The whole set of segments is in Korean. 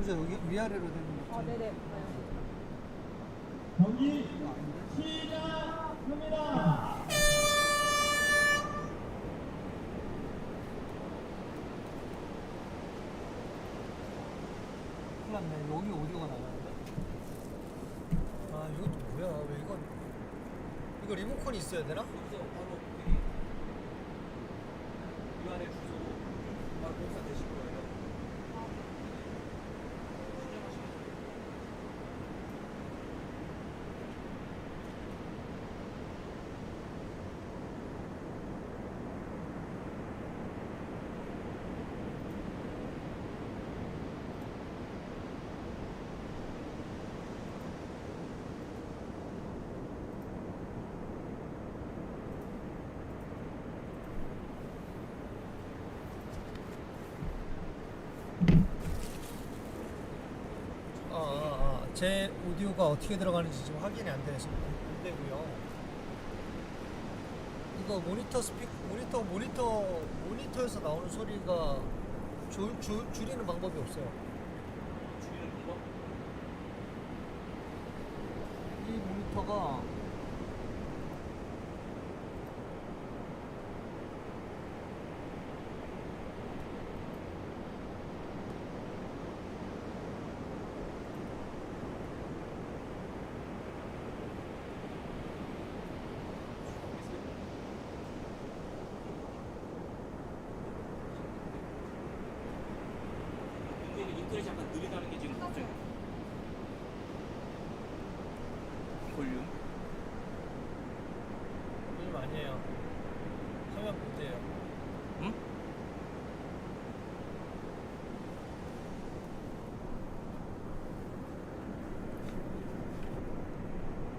그죠 여기 위아래로 되는 거. 어, 네네. 경기 시작합니다. 큰일 났네. 여기 오디오가 나가는데. 아 이것도 뭐야? 왜 이건 이거 리모컨이 있어야 되나? 여기서 바로 여기 URL 주소 바로 공사 되실 거예요. 신청하시면 아, 아, 아. 제 오디오가 어떻게 들어가는지 지금 확인이 안 돼서 안 되고요. 이거 모니터 스피 모니터 모니터 모니터에서 나오는 소리가 줄, 줄, 줄이는 방법이 없어요. 줄이는 방법 이 모니터가 인터넷이 약간 느리다는 게 지금 걱정이에요. 볼륨 요즘 아니에요. 화면 문제예요. 응?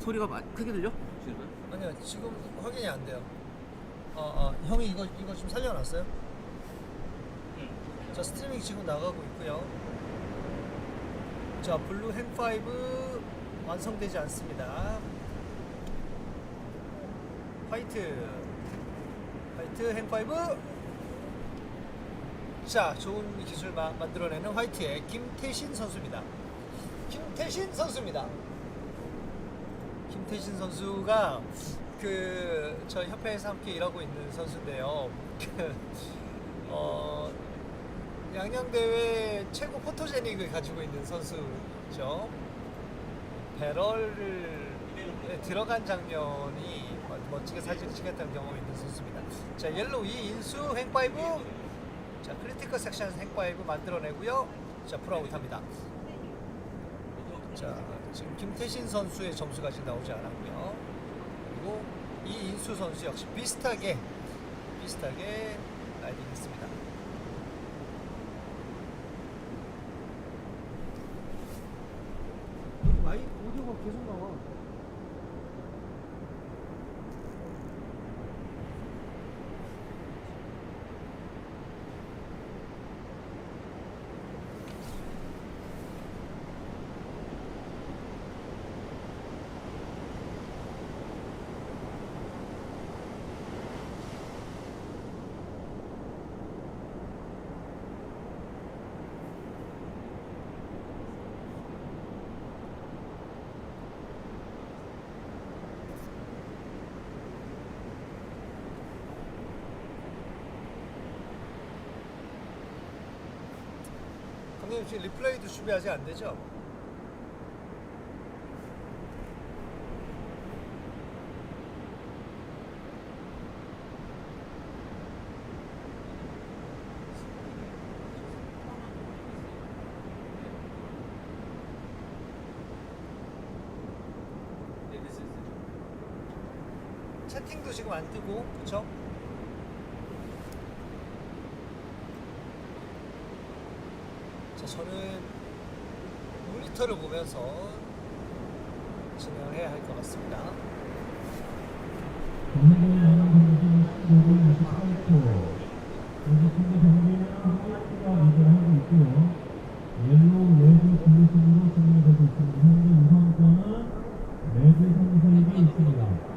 소리가 마- 크게 들려? 지금? 아니요 지금 확인이 안 돼요. 아, 아 형이 이거 이거 지금 살려놨어요? 응. 자 스트리밍 지금 나가고 있고요. 자 블루 행5 완성되지 않습니다. 화이트 화이트 행5 자 좋은 기술 마, 만들어내는 화이트의 김태신 선수입니다. 김태신 선수입니다. 김태신 선수가 그 저 협회에서 함께 일하고 있는 선수인데요. 그, 어, 양양 대회 최고 포토제닉을 가지고 있는 선수죠. 배럴을 들어간 장면이 멋- 멋지게 사진을 찍었다는 경험이 있는 선수입니다. 자 옐로우 이 인수 행파이브 자 크리티컬 섹션 행파이브 만들어내고요. 자 풀아웃 합니다. 자 지금 김태신 선수의 점수가 지금 나오지 않았고요. 그리고 이인수 선수 역시 비슷하게 비슷하게 라이딩했습니다. 마이 오디오가 계속 나와. 감독님 지금 리플레이도 준비 아직 안 되죠? 네, 됐어요. 됐어요. 채팅도 지금 안 뜨고 그쵸? 자 저는 모니터를 보면서 진행을 해야 할 것 같습니다. 경기 양양 경기 28초. 여기 팀의 경기는 화이트가 리드하고 있고요. 옐로우, 레드, 블루팀으로 진행되고 있습니다. 현재 우선권은 레드 선수에게 있습니다.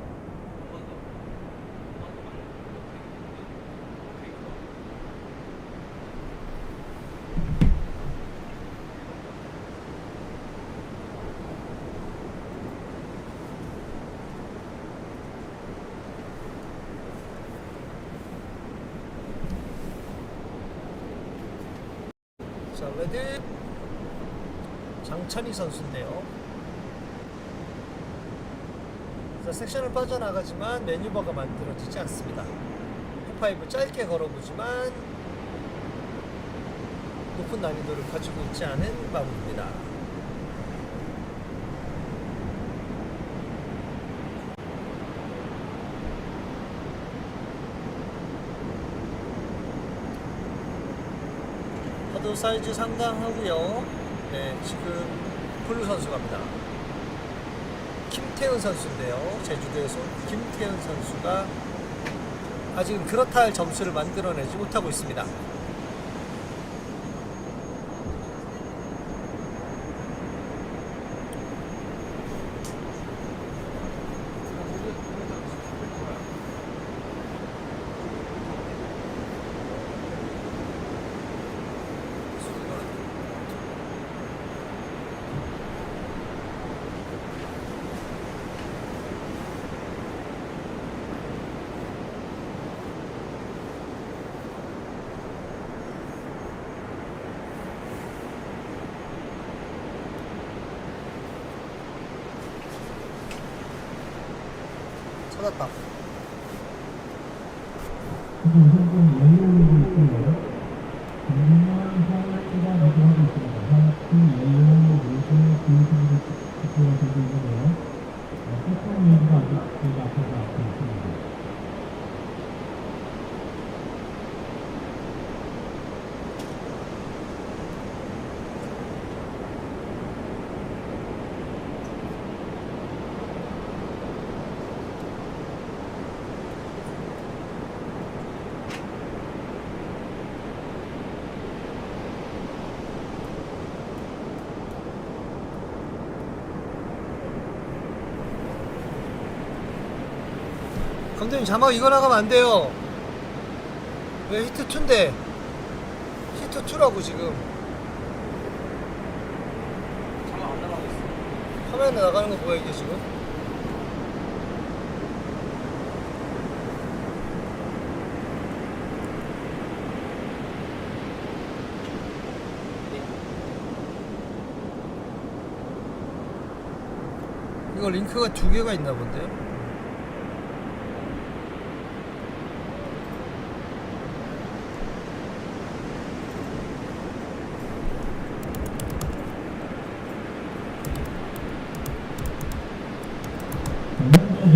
자, 레드 장천희 선수인데요. 자, 섹션을 빠져나가지만 매뉴버가 만들어지지 않습니다. F5 짧게 걸어보지만 높은 난이도를 가지고 있지 않은 마무리입니다. 파도 사이즈 상당하고요. 네, 지금 블루 선수 갑니다. 김태훈 선수인데요. 제주도에서 온 김태훈 선수가 아직은 그렇다 할 점수를 만들어내지 못하고 있습니다. 찾았다. 지금 현재 옐로우로 있고요. 정리만 화이트가 마주하고 있습니다. 화이트, 옐로우, 레드, 그 선수 투표가 되고 있는데요. 어, 세컨 웨이브가 아직 저희가 앞에서 앞에 있습니다. 감독님 자막 이거 나가면 안 돼요. 왜 히트 2인데? 히트 2라고 지금. 자막 안 나가고 있어. 화면에 나가는 거 뭐야 이게 지금? 이거 링크가 두 개가 있나 본데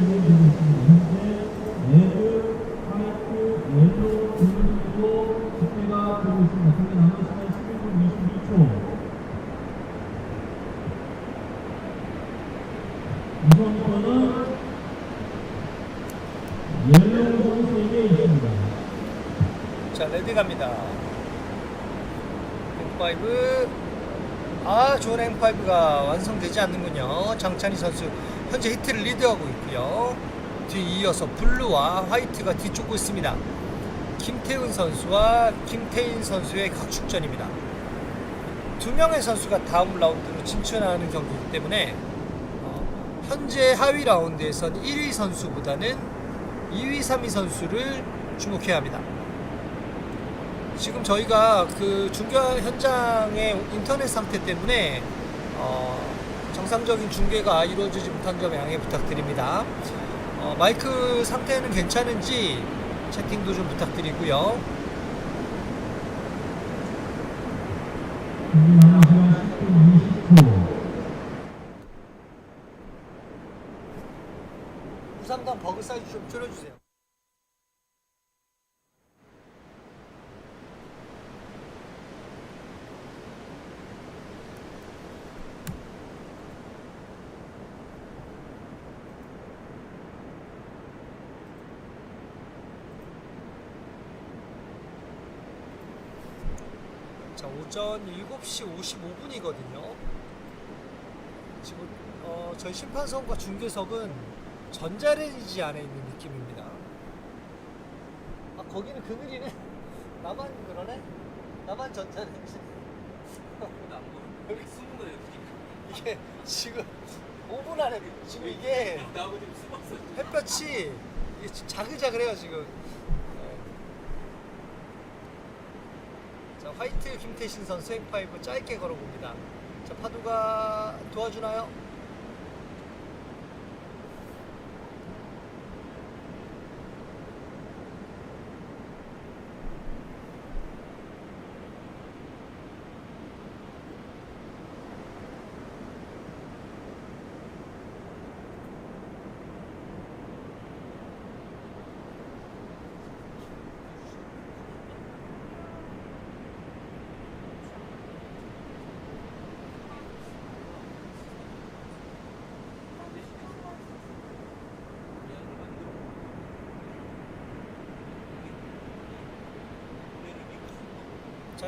우 선수 5.1점점, 블루 선수는 3점. 4.16점을 우선권은 옐로우 선수에게 있습니다. 자 레디 갑니다 M5 아 좋은 M5가 완성되지 않는군요 장찬희 선수 현재 히트를 리드하고 있고요. 뒤 이어서 블루와 화이트가 뒤쫓고 있습니다. 김태훈 선수와 김태인 선수의 각축전입니다. 두 명의 선수가 다음 라운드로 진출하는 경기이기 때문에 어, 현재 하위 라운드에선 1위 선수보다는 2위, 3위 선수를 주목해야 합니다. 지금 저희가 그 중계 현장의 인터넷 상태 때문에 어, 정상적인 중계가 이루어지지 못한 점 양해 부탁드립니다. 어, 마이크 상태는 괜찮은지 채팅도 좀 부탁드리고요. 자, 오전 7시 55분이거든요. 지금 어, 저희 심판석과 중계석은 전자레인지 안에 있는 느낌입니다. 아, 거기는 그늘이네. 나만 그러네? 나만 전자레인지. 보여. 여기 숨은 거예요. 이게 지금 5분 안에 지금 이게 나하고 지금 숨었어. 햇볕이 이게 자글자글해요 지금. 네. 자 화이트 김태신 선수 행파이브 짧게 걸어봅니다. 자 파도가 도와주나요?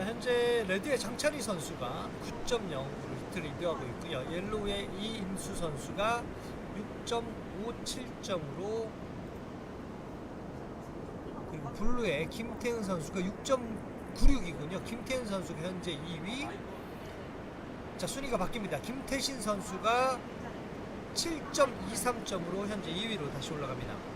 현재 레드의 장찬희 선수가 9.0으로 히트를 이어가고 있고요. 옐로우의 이임수 선수가 6.57점으로 그리고 블루의 김태은 선수가 6.96이군요. 김태은 선수가 현재 2위. 자 순위가 바뀝니다. 김태신 선수가 7.23점으로 현재 2위로 다시 올라갑니다.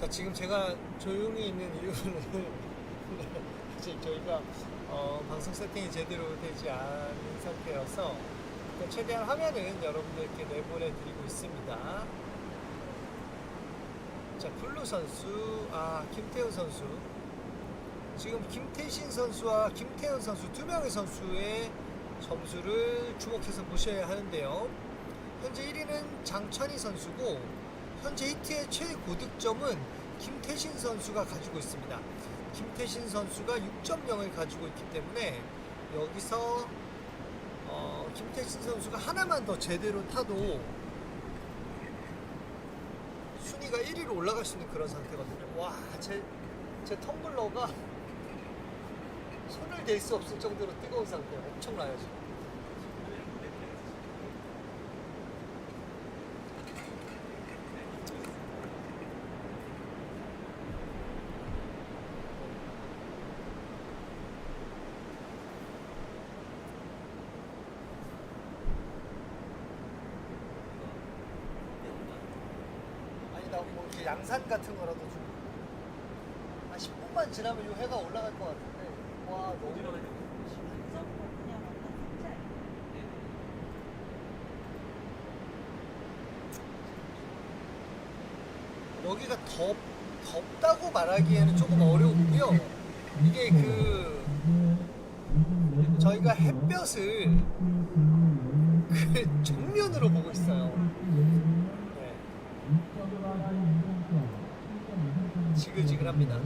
자 지금 제가 조용히 있는 이유는 지금 저희가 어, 방송 세팅이 제대로 되지 않은 상태여서 최대한 화면은 여러분들께 내보내 드리고 있습니다. 자 블루 선수, 아 김태훈 선수. 지금 김태신 선수와 김태훈 선수 두 명의 선수의 점수를 주목해서 보셔야 하는데요. 현재 1위는 장천희 선수고 현재 히트의 최고득점은 김태신 선수가 가지고 있습니다. 김태신 선수가 6.0을 가지고 있기 때문에 여기서 어, 김태신 선수가 하나만 더 제대로 타도 순위가 1위로 올라갈 수 있는 그런 상태거든요. 와, 제, 제 텀블러가 손을 댈 수 없을 정도로 뜨거운 상태예요. 엄청나요, 지금. 아니 나 뭐 이렇게 양산 같은 거라도 좀. 한 10분만 지나면 이 해가 올라갈 것 같은데. 와 너무. 여기가 덥 덥다고 말하기에는 조금 어려운데요. 이게 그 저희가 햇볕을 그 정면으로 보고 있어요. 네. 지글지글합니다.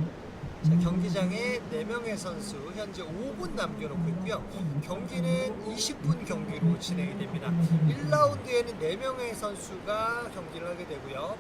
자, 경기장에 4명의 선수 현재 5분 남겨놓고 있고요. 경기는 20분 경기로 진행이 됩니다. 1라운드에는 4명의 선수가 경기를 하게 되고요.